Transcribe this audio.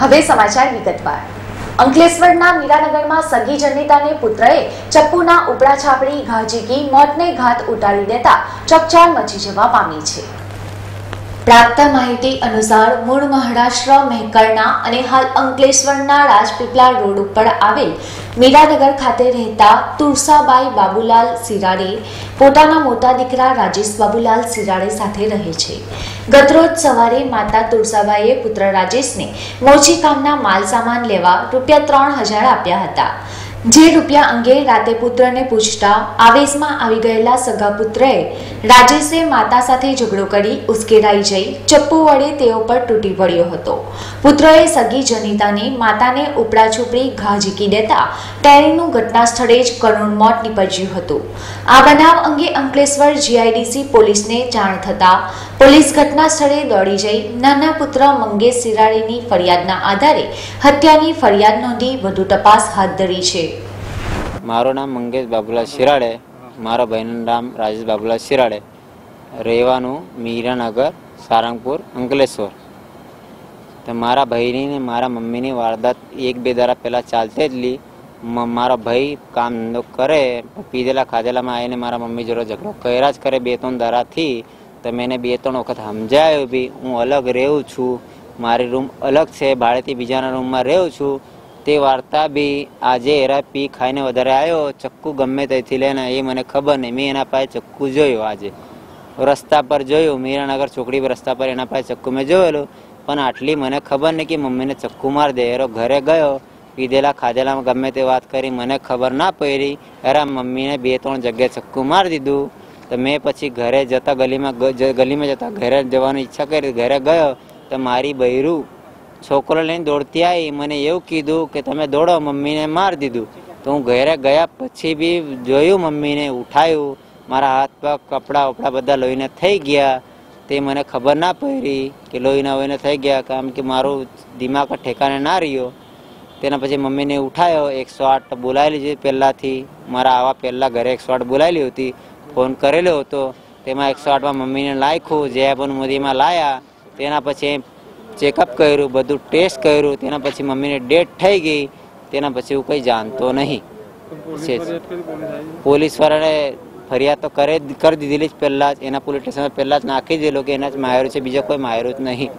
હવે સમાચાર વિગતવાર. અંકલેશ્વરના મીરાનગરમાં સગી જનિતાને પુત્રએ ચપ્પુના ઉપડા છાપડી ઘા ઝીકી, મોતને ઘાત ઉતારી દેતા ચકચાર મચી જવા પામી છે. પ્રાપ્ત માહિતી અનુસાર મૂળ મહારાષ્ટ્ર, મહેકરના અને હાલ અંકલેશ્વરના રાજપીપલા રોડ ઉપર આવેલ મીરાનગર ખાતે રહેતા તુરસાબાઈ બાબુલાલ સિરાડે પોતાના મોટા દીકરા રાજેશ બાબુલાલ સિરાડે સાથે રહે છે. ગતરોજ સવારે માતા તુરસાબાઈએ પુત્ર રાજેશને મોચી કામના માલ સામાન લેવા રૂપિયા ત્રણ હજાર આપ્યા હતા. જે રૂપિયા અંગે રાતે પુત્રને પૂછતા આવેશમાં આવી ગયેલા સગા પુત્રએ રાજેશે માતા સાથે ઝઘડો કરી ઉશ્કેરાઈ જઈ ચપ્પુ વડે તેઓ પર તૂટી પડ્યો હતો. પુત્રએ સગી જનિતાને માતાને ઉપડા છુપડી ઘા ઝીકી દેતા ટેરીનું ઘટના સ્થળે જ કરુણ મોત નીપજ્યું હતું. આ બનાવ અંગે અંકલેશ્વર જીઆઈડીસી પોલીસને જાણ થતાં પોલીસ ઘટના સ્થળે દોડી જઈ નાના પુત્ર મંગેશ સિરાળીની ફરિયાદના આધારે હત્યાની ફરિયાદ નોંધી વધુ તપાસ હાથ ધરી છે. મારું નામ મંગેશ બાબુલા શિરાડે. મારા ભાઈનું નામ રાજેશ બાબુલા શિરાડે. રહેવાનું મીરાનગર, સારંગપુર, અંકલેશ્વર. તો મારા ભાઈની ને મારા મમ્મીની વારદાત એક બે દાડા પહેલાં ચાલતી જ લી. મારો ભાઈ કામ ધંધો કરે, પીધેલા ખાધેલામાં આવીને મારા મમ્મી જોડે ઝઘડો કર્યા જ કરે બે ત્રણ દાડાથી તો મેં બે ત્રણ વખત સમજાયો બી હું અલગ રહું છું. મારી રૂમ અલગ છે ભાડેથી બીજાના રૂમમાં રહું છું. તે વાર્તા બી આજે એરા પી ખાઈને વધારે આવ્યો ચક્કુ ગમે ત્યાંથી લઈને એ મને ખબર નહીં. મેં એના પાસે ચક્કુ જોયું આજે. રસ્તા પર જોયું. મીરાનગર ચોકડી પર રસ્તા પર એના પાસે ચક્કુ મેં જોયેલું. પણ આટલી મને ખબર નહીં કે મમ્મીને ચક્કુ માર દે. એરો ઘરે ગયો. પીધેલા ખાધેલામાં ગમે તે વાત કરી. મને ખબર ના પડી. અરે મમ્મીને બે ત્રણ જગ્યાએ ચક્કુ મારી દીધું. તો મેં પછી ઘરે જતા ગલીમાં ગલીમાં જતા ઘરે જવાની ઈચ્છા કરી. ઘરે ગયો. તો મારી બૈરું છોકરો લઈને દોડતી આવી મને એવું કીધું કે તમે દોડો, મમ્મીને માર દીધું. તો હું ઘરે ગયા પછી બી જોયું મમ્મીને, ઉઠાયું. મારા હાથ પગ, કપડાં વપડા બધા લોહીને થઈ ગયા. તે મને ખબર ના પડી કે લોહીના હોઈને થઈ ગયા, કારણ કે મારું દિમાગ ઠેકાણે ના રહ્યો. તેના પછી મમ્મીને ઉઠાયો, એકસો આઠ બોલાવેલી છે પહેલાંથી. મારા આવા પહેલાં ઘરે એકસો આઠ બોલાવેલી હતી. ફોન કરેલો હતો. તેમાં એકસો આઠમાં મમ્મીને લાખ્યું જયાબન મોદીમાં લાયા. તેના પછી ચેકઅપ કર્યું બધું ટેસ્ટ કર્યું તેના પછી મમ્મીને ડેટ થઈ ગઈ તેના પછી હું કંઈ જાણતો નહીં. છે જ. પોલીસ વાળાને ફરિયાદ તો કરે કરી દીધેલી જ પહેલાં જ એના પોલીસ સ્ટેશનમાં પહેલાં જ નાખી દીધેલો કે એના જ માયરો છે બીજો કોઈ માયરો જ નહીં.